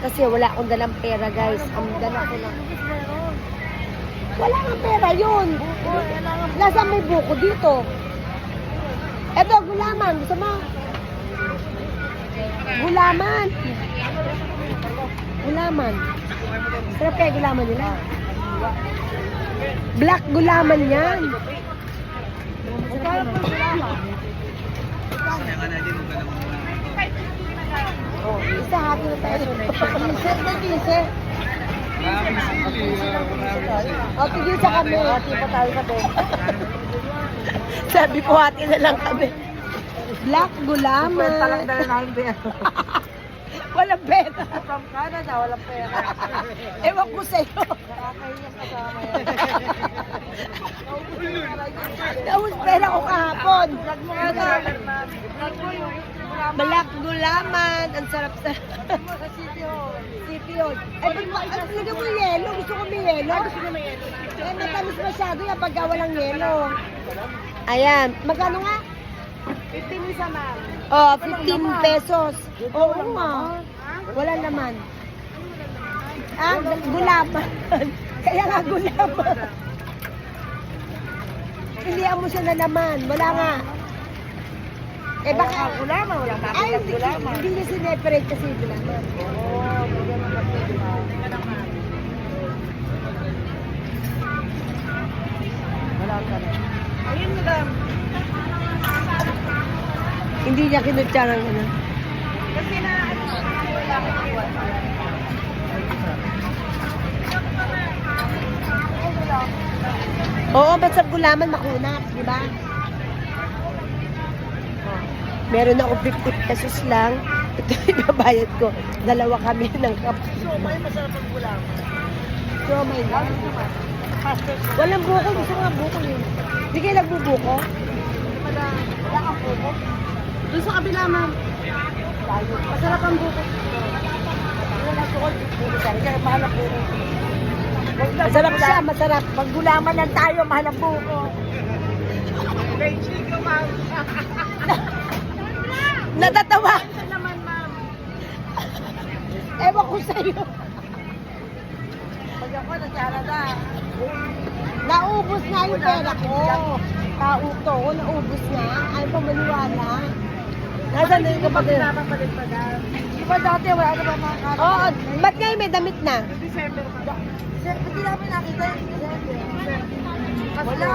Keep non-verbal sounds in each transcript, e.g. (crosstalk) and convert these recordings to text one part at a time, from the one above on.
Kasi wala akong dalang pera, guys. Ang dala ko lang. Wala kang pera yun. Nasa may buko dito. Eto, gulaman. Gusto mo? Gulaman. Gulaman. Sarap kaya gulaman nila. Black gulaman yan. Hati na tayo. Isa na isa. O, tigil sa kami. Hati pa tayo sa Sabi ko, hati na lang kami. Black gulaman. Talang dala namin pera. (laughs) Walang pera. From Canada, walang pera. (laughs) Ewan ko sa'yo. Nakakahiya kasama yan. Naus pera ko kahapon. Vlog mo nga na. Vlog mo yung Black gulaman. Ang sarap sa City Hall. city yun. Ay, pag ma- ay, lagyan mo yelo. Gusto ko may yelo. Gusto niyo may yelo? Eh, matamis masyado yan pagka walang yelo. Ayan. Magkano nga? 15 isa ma'am. Oh, 15 pesos. Oo nga. Wala naman. Ah, gulaman. (laughs) Kaya nga gulaman. Pilihan mo siya na naman. Wala nga. Eh Baka gulaman, wala Ay, makita hindi, gulaman. hindi niya sineperate kasi. Oo, bigyan mo na pwede ma'am. Wala ka na. Ayun madam. Hindi niya kinutya ng ano. Kasi na ano, wala ka na. Oo, ba't sa gulaman makunat, di ba? Meron ako 50 pesos lang. (laughs) Ito yung babayad ko. Dalawa kami ng kap. So, may masarap ang gulaman. So, naman? Pastor, Walang buko. Gusto ko nga buko yun. Hindi kayo nagbubuko? wala, wala kang buko. Doon sa kabila, ma'am. Masarap ang buko. Wala ko, buko ka. Kaya mahal ang buko. Masarap siya, masarap. Pag gulaman lang tayo, mahal ang buko. May chico, ma'am. Natatawa. Ito naman, ma'am. (laughs) Ewan ko sa'yo. Pag ako, nag-Canada. Naubos na yung pera ko. Pauto ko, naubos na. Ay, pamaniwala. Nasaan na yung pa dahil. Di ba dati, wala na ba mga karat? Oo, ba't ngayon may damit na? December pa. Sir, hindi namin nakita yung December. Wala.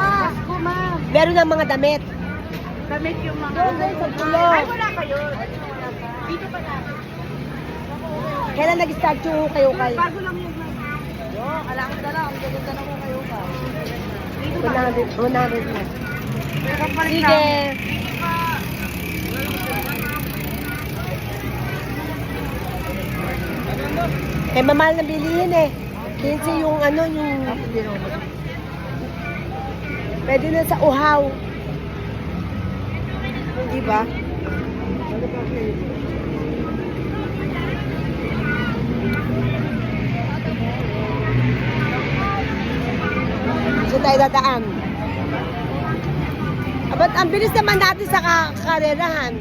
Meron ng mga damit. Damit yung mga... Ay, wala kayo. Dito pa na. Kailan nag-start yung kayo kayo? Bago lang yun, ma'am. Yo, alakad na lang. Ang gaganda na ko kayo pa. Dito pa. 100, 100 na. Sige. Eh, mamahal na bilihin eh. 15 yung ano, yung... Pwede na sa uhaw. Di ba? So tayo dadaan. Abat, ang bilis naman natin sa ka karerahan.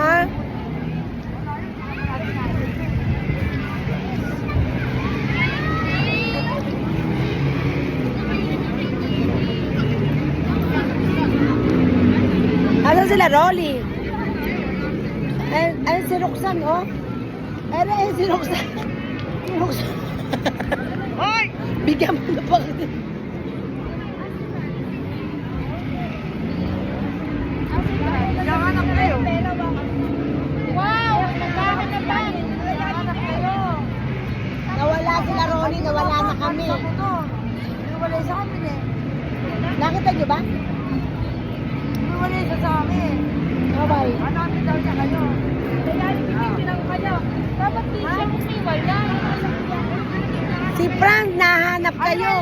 Ha? Sila, Rolly? Ay, ay, si Roxanne, oh. Ay, ay, si Roxanne. Si Roxanne. (laughs) Hoy! Bigyan mo na pa kayo. Wow! Nawala sila Rolly, nawala na kami. Wala sa amin eh. Nakita niyo ba? Wala isa sa amin. Si Frank, nahanap kayo.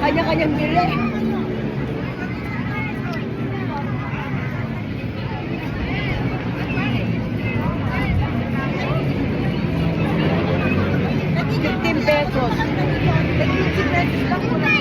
Kanya-kanyang bili. Fifteen pesos. Fifteen pesos lang muna.